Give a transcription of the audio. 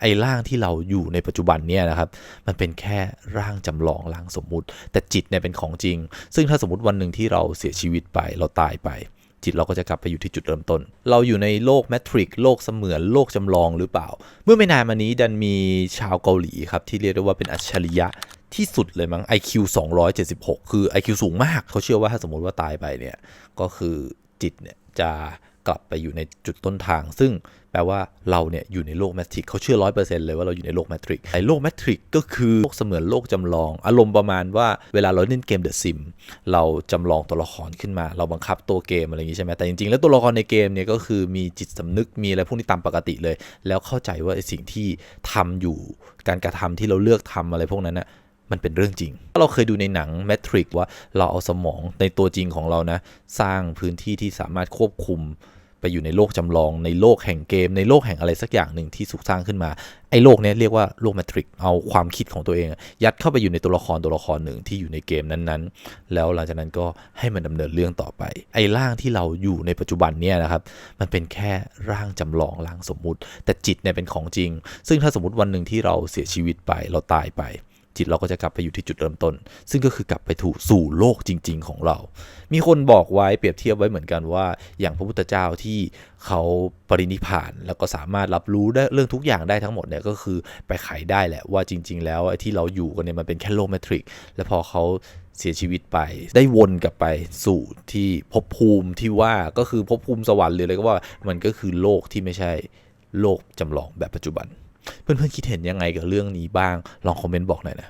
ไอ้ร่างที่เราอยู่ในปัจจุบันเนี่ยนะครับ มันเป็นแค่ร่างจำลองร่างสมมุติ แต่จิตเนี่ยเป็นของจริง ซึ่งถ้าสมมติวันหนึ่งที่เราเสียชีวิตไปเราตายไป จิตเราก็จะกลับไปอยู่ที่จุดเริ่มต้น เราอยู่ในโลกแมทริกโลกเสมือนโลกจำลองหรือเปล่า เมื่อไม่นานมานี้ดันมีชาวเกาหลีครับที่เรียกได้ว่าเป็นอัจฉริยะที่สุดเลยมั้ง IQ 276 คือ IQ สูงมาก เขาเชื่อว่าถ้าสมมติว่าตายไปเนี่ย ก็คือจิตเนี่ยจะ กลับไปอยู่ในจุดต้นทาง ซึ่งแปลว่าเราเนี่ยอยู่ในโลกแมทริกเขาเชื่อร้อยเปอร์เซ็นต์เลยว่าเราอยู่ในโลกแมทริกไอ้โลกแมทริกก็คือโลกเสมือนโลกจำลอง อารมณ์ประมาณว่าเวลาเราเล่นเกมเดอะซิมเราจำลองตัวละครขึ้นมา เราบังคับตัวเกมอะไรอย่างงี้ใช่ไหมแต่จริงๆ แล้วตัวละครในเกมเนี่ยก็คือมีจิตสำนึกมีอะไรพวกนี้ตามปกติเลย แล้วเข้าใจว่าไอ้สิ่งที่ทำอยู่ การกระทำที่เราเลือกทำอะไรพวกนั้นนะ มันเป็นเรื่องจริง เราเคยดูในหนังแมทริกว่าเราเอาสมองในตัวจริงของเรานะ สร้างพื้นที่ที่สามารถควบคุมไปอยู่ในโลกจำลองในโลกแห่งเกม ในโลกแห่งอะไรสักอย่างหนึ่งที่สุกสร้างขึ้นมา ไอ้โลกนี้เรียกว่าโลกแมทริกเอาความคิดของตัวเอง ยัดเข้าไปอยู่ในตัวละครตัวละครหนึ่งที่อยู่ในเกมนั้นๆ แล้วหลังจากนั้นก็ให้มันดำเนินเรื่องต่อไป ไอ้ร่างที่เราอยู่ในปัจจุบันเนี่ยนะครับมันเป็นแค่ร่างจำลองร่างสมมุติ แต่จิตเนี่ยเป็นของจริง ซึ่งถ้าสมมติวันหนึ่งที่เราเสียชีวิตไปเราตายไป จิตเราก็จะกลับไปอยู่ที่จุดเริ่มต้น ซึ่งก็คือกลับไปถูกสู่โลกจริง ๆ ของเรา มีคนบอกไว้เปรียบเทียบไว้เหมือนกันว่า อย่างพระพุทธเจ้าที่เขาปรินิพพาน แล้วก็สามารถรับรู้ได้เรื่องทุกอย่างได้ทั้งหมดเนี่ยก็คือไปไขได้แหละว่าจริง ๆ แล้วไอ้ที่เราอยู่กันเนี่ยมันเป็นแค่โลกแมทริกและพอเขาเสียชีวิตไปได้วนกลับไปสู่ที่ภพภูมิที่ว่าก็คือภพภูมิสวรรค์หรืออะไรก็ว่ามันก็คือโลกที่ไม่ใช่โลกจำลองแบบปัจจุบัน เพื่อนๆคิดเห็นยังไงกับเรื่องนี้บ้าง ลองคอมเมนต์บอกหน่อยนะ